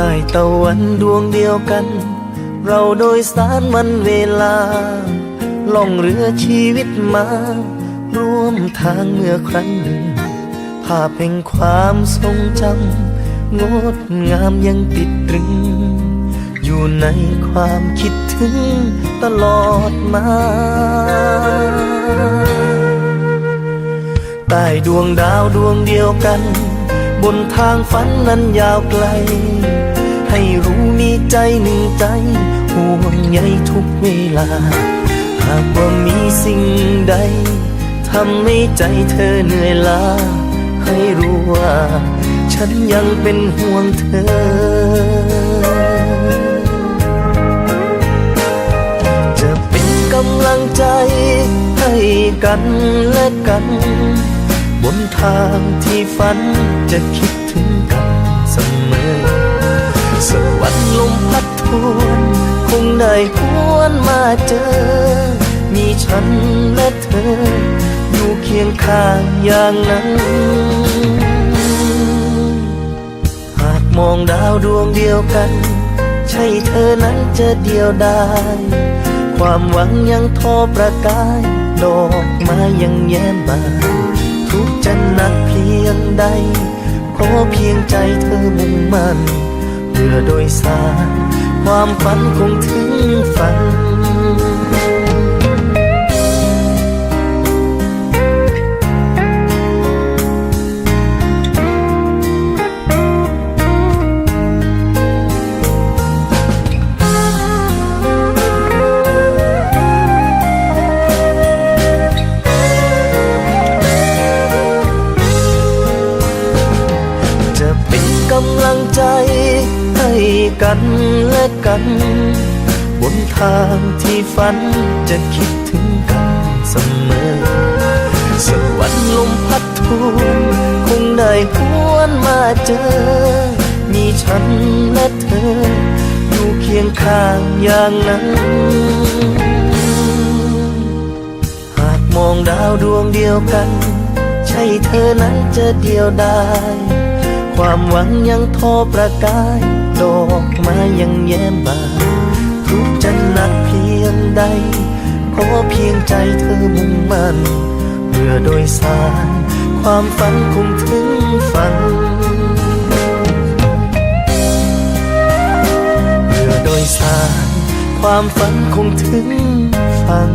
ใต้ตะวันดวงเดียวกัน เราโดยสารวันเวลา ล่องเรือชีวิตมา ร่วมทางเมื่อครั้งหนึ่ง ภาพแห่งความทรงจำงดงามยังติดตรึง อยู่ในความคิดถึงตลอดมาใต้ดวงดาวดวงเดียวกัน บนทางฝันนั้นยาวไกล ให้รู้มีใจหนึ่งใจห่วงใยทุกเวลา หากว่ามีสิ่งใดทำให้ใจเธอเหนื่อยล้า ให้รู้ว่า ฉันยังเป็นห่วงเธอจะเป็นกำลังใจให้กันและกัน บนทางที่ฝันจะคิดถึงกันเสมอสวรรค์ลมพัดทวนคงได้หวนมาเจอ มีฉันและเธอ อยู่เคียงข้างอย่างนั้น หากมองดาวดวงเดียวกัน ใช่เธอนั้นจะเดียวดายความหวังยังทอประกาย ดอกไม้ยังแย้มบาน ทุกข์จะหนักเพียงใด ขอเพียงใจเธอมุ่งมั่นเพื่อโดยสาร ความฝันคงถึงฝัน ใจให้กันและกัน บนทางที่ฝันจะคิดถึงกันเสมอสวรรค์ลมพัดทวนคงได้หวนมาเจอ มีฉันและเธอ อยู่เคียงข้างอย่างนั้น หากมองดาวดวงเดียวกัน ใช่เธอนั้นจะเดียวดาย ความหวังยังทอประกาย ดอกไม้ยังแย้มบานทุกจะหนักเพียงใด ขอเพียงใจเธอมุ่งมั่นเพื่อโดยสาร ความฝันคงถึงฝันเพื่อโดยสาร ความฝันคงถึงฝัน